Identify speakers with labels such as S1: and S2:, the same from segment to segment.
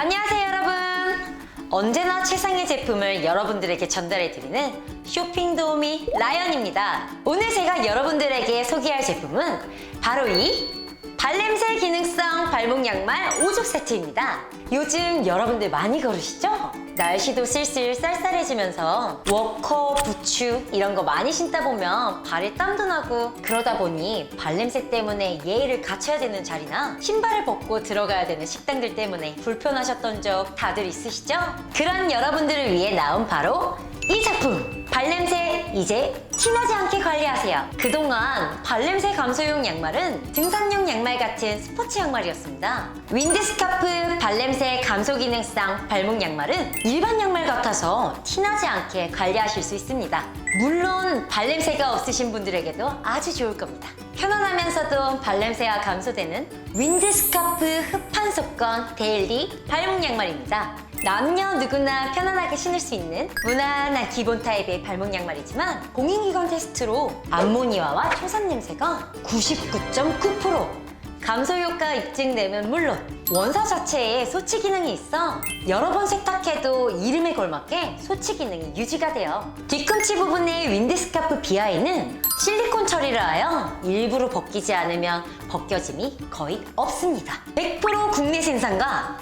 S1: 안녕하세요 여러분. 언제나 최상의 제품을 여러분들에게 전달해드리는 쇼핑 도우미 라연입니다. 오늘 제가 여러분들에게 소개할 제품은 바로 이 발냄새 기능성 발목 양말 5종 세트입니다. 요즘 여러분들 많이 걸으시죠? 날씨도 슬슬 쌀쌀해지면서 워커, 부츠 이런 거 많이 신다 보면 발에 땀도 나고 그러다 보니 발냄새 때문에 예의를 갖춰야 되는 자리나 신발을 벗고 들어가야 되는 식당들 때문에 불편하셨던 적 다들 있으시죠? 그런 여러분들을 위해 나온 바로 이 작품! 발냄새 이제 티나지 않게 관리하세요. 그동안 발냄새 감소용 양말은 등산용 양말 같은 스포츠 양말이었습니다. 윈드스카프 발냄새 감소 기능성 발목 양말은 일반 양말 같아서 티나지 않게 관리하실 수 있습니다. 물론 발냄새가 없으신 분들에게도 아주 좋을 겁니다. 편안하면서도 발냄새가 감소되는 윈드스카프 흡판 속건 데일리 발목 양말입니다. 남녀 누구나 편안하게 신을 수 있는 무난한 기본 타입의 발목 양말이지만 공인기관 테스트로 암모니아와 초산 냄새가 99.9% 감소 효과 입증되면 물론 원사 자체에 소치 기능이 있어 여러 번 세탁해도 이름에 걸맞게 소치 기능이 유지가 돼요. 뒤꿈치 부분의 윈드스카프 비하에는 실리콘 처리를 하여 일부러 벗기지 않으면 벗겨짐이 거의 없습니다. 100% 국내 생산과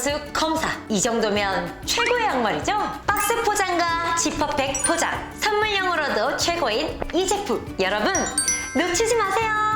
S1: 100% 자체 전수 검사 이 정도면 최고의 양말이죠? 박스 포장과 지퍼백 포장 선물용으로도 최고인 이 제품 여러분 놓치지 마세요.